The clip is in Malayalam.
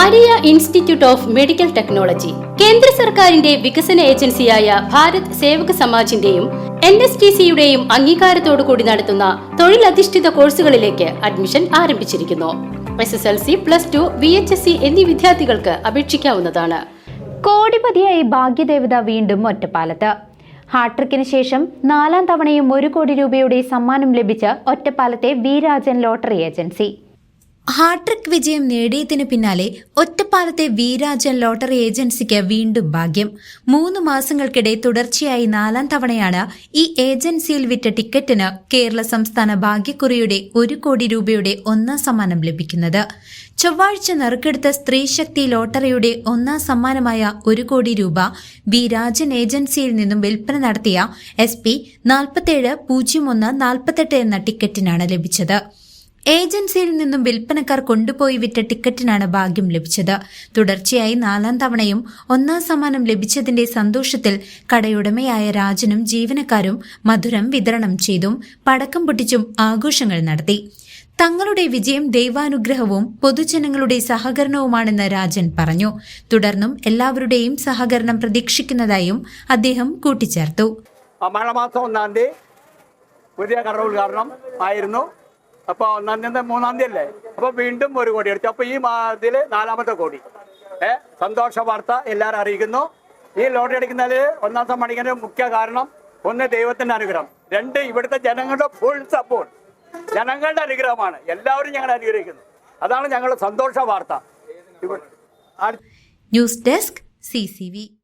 Maria institute of medical technology കേന്ദ്ര സർക്കാരിന്റെ വികസന ഏജൻസിയായ ഭാരത് സേവക സമാജിന്റെയും എൻ എസ് ടി സിയുടെയും അംഗീകാരത്തോടു കൂടി നടത്തുന്ന തൊഴിലധിഷ്ഠിത കോഴ്സുകളിലേക്ക് അഡ്മിഷൻ ആരംഭിച്ചിരിക്കുന്നു. S S L C plus two V H S C എന്നീ വിദ്യാർത്ഥികൾക്ക് അപേക്ഷിക്കാവുന്നതാണ്. കോടിപതിയായി ഭാഗ്യദേവത വീണ്ടും ഒറ്റപ്പാലത്ത്. ഹാട്രിക്കിന് ശേഷം നാലാം തവണയും ഒരു കോടി രൂപയുടെ സമ്മാനം ലഭിച്ച ഒറ്റപ്പാലത്തെ Veerajan lottery agency. Hat trick വിജയം നേടിയതിനു പിന്നാലെ ഒറ്റപ്പാലത്തെ വീരാജൻ ലോട്ടറി ഏജൻസിക്ക് വീണ്ടും ഭാഗ്യം. മൂന്ന് മാസങ്ങൾക്കിടെ തുടർച്ചയായി നാലാം തവണയാണ് ഈ ഏജൻസിയിൽ വിറ്റ ടിക്കറ്റിന് കേരള സംസ്ഥാന ഭാഗ്യക്കുറിയുടെ ഒരു കോടി രൂപയുടെ ഒന്നാം സമ്മാനം ലഭിക്കുന്നത്. ചൊവ്വാഴ്ച നറുക്കെടുത്ത സ്ത്രീശക്തി ലോട്ടറിയുടെ ഒന്നാം സമ്മാനമായ ഒരു കോടി രൂപ വി രാജൻ ഏജൻസിയിൽ നിന്നും വിൽപ്പന നടത്തിയ എസ് പി നാൽപ്പത്തേഴ് പൂജ്യം ഒന്ന് നാൽപ്പത്തെട്ട് എന്ന ടിക്കറ്റിനാണ് ലഭിച്ചത്. ഏജൻസിയിൽ നിന്നും വിൽപ്പനക്കാർ കൊണ്ടുപോയി വിറ്റ ടിക്കറ്റിനാണ് ഭാഗ്യം ലഭിച്ചത്. തുടർച്ചയായി നാലാം തവണയും ഒന്നാം സമ്മാനം ലഭിച്ചതിന്റെ സന്തോഷത്തിൽ കടയുടമയായ രാജനും ജീവനക്കാരും മധുരം വിതരണം ചെയ്തും പടക്കം പൊട്ടിച്ചും ആഘോഷങ്ങൾ നടത്തി. തങ്ങളുടെ വിജയം ദൈവാനുഗ്രഹവും പൊതുജനങ്ങളുടെ സഹകരണവുമാണെന്ന് രാജൻ പറഞ്ഞു. തുടർന്നും എല്ലാവരുടെയും സഹകരണം പ്രതീക്ഷിക്കുന്നതായും അദ്ദേഹം കൂട്ടിച്ചേർത്തു. ഒന്നാം തീയതി പുതിയ കട ഉദ്ഘാടനം ആയിരുന്നു. അപ്പോൾ ഒന്നാം തീയതി മൂന്നാം തീയതി അല്ലേ? അപ്പോൾ വീണ്ടും ഒരു കോടി അടിച്ചു. അപ്പോൾ ഈ ഇതിൽ നാലാമത്തെ കോടി. ഏ? സന്തോഷ വാർത്ത എല്ലാവരും അറിയിക്കുന്നു. ഈ ലോട്ടറി അടിക്കുന്നതിൽ ഒന്നാം സമ്മാനിക്കുന്നതിന് മുഖ്യ കാരണം ഒന്ന് ദൈവത്തിന്റെ അനുഗ്രഹം. രണ്ട് ഇവിടുത്തെ ജനങ്ങളുടെ ഫുൾ സപ്പോർട്ട് ജനങ്ങളുടെ അനുഗ്രഹമാണ്. എല്ലാവരും ഞങ്ങൾ അനുഗ്രഹിക്കുന്നു. അതാണ് ഞങ്ങളുടെ സന്തോഷ വാർത്ത. News desk C